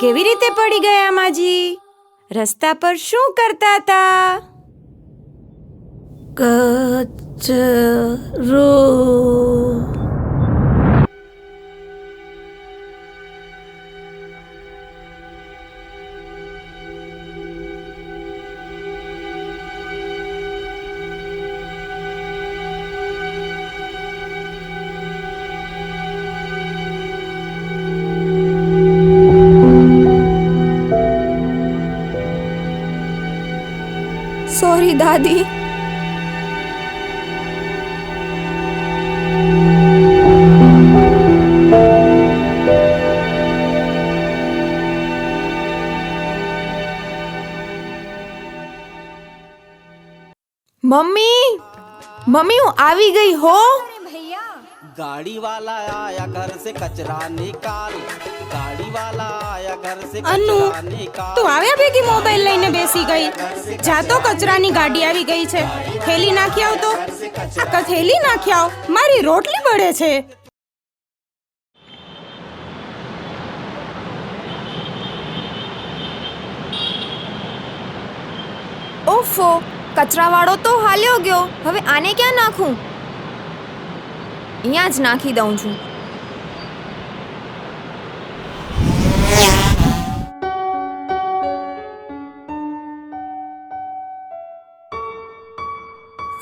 કેવી રીતે પડી ગયા માજી? રસ્તા પર શું કરતા હતા? કચરો સોરી દાદી. મમ્મી મમ્મી હું આવી ગઈ હો. गाड़ी वाला आया घर से कचरा निकाल गाड़ी वाला आया घर से અનુ कचरा निकाल તું આવ્યા ભેગી મોબાઈલ લઈને બેસી ગઈ જાતો કચરાની ગાડી આવી ગઈ છે થેલી નાખી આવ તો આ થેલી નાખી આવ મારી રોટલી બળે છે ઓફો કચરાવાળો તો હાલ્યો ગયો હવે આને ક્યાં નાખું અહીંયા જ નાખી દઉં છું.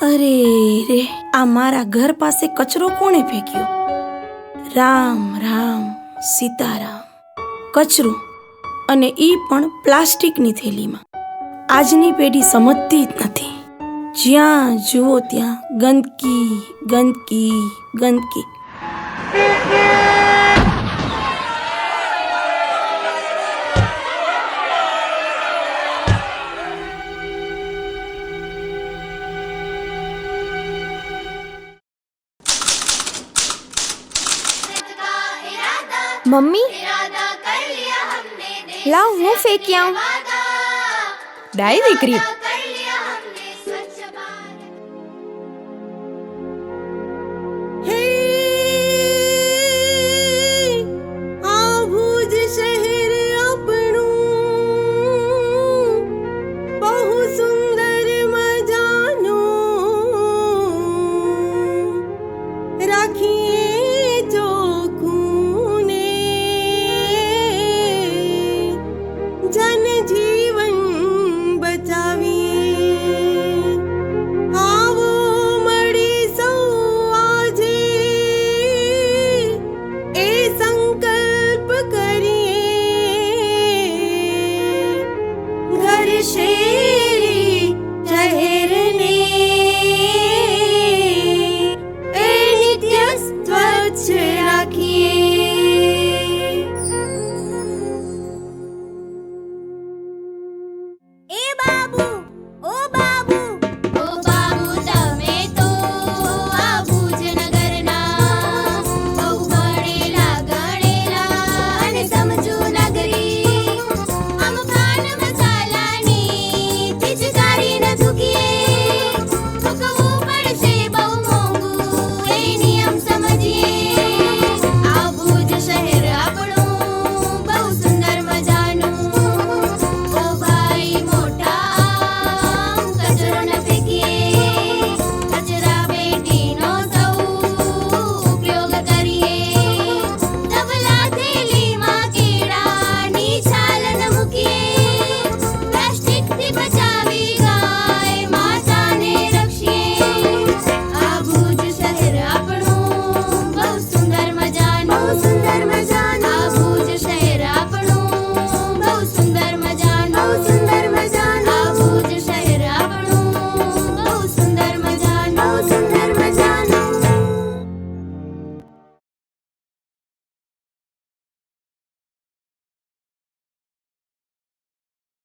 અરે રે, આ મારા ઘર પાસે કચરો કોણે ફેંક્યો? રામ રામ, સીતારામ. કચરો અને એ પણ પ્લાસ્ટિકની થેલીમાં. આજની પેઢી સમજતી જ નથી. જ્યાં જુઓ ત્યાં ગંદકી ગંદકી ગંદકી. મમ્મી? લાવ હું ફેંકી આવું. ડાય દીકરી. એ બાબુ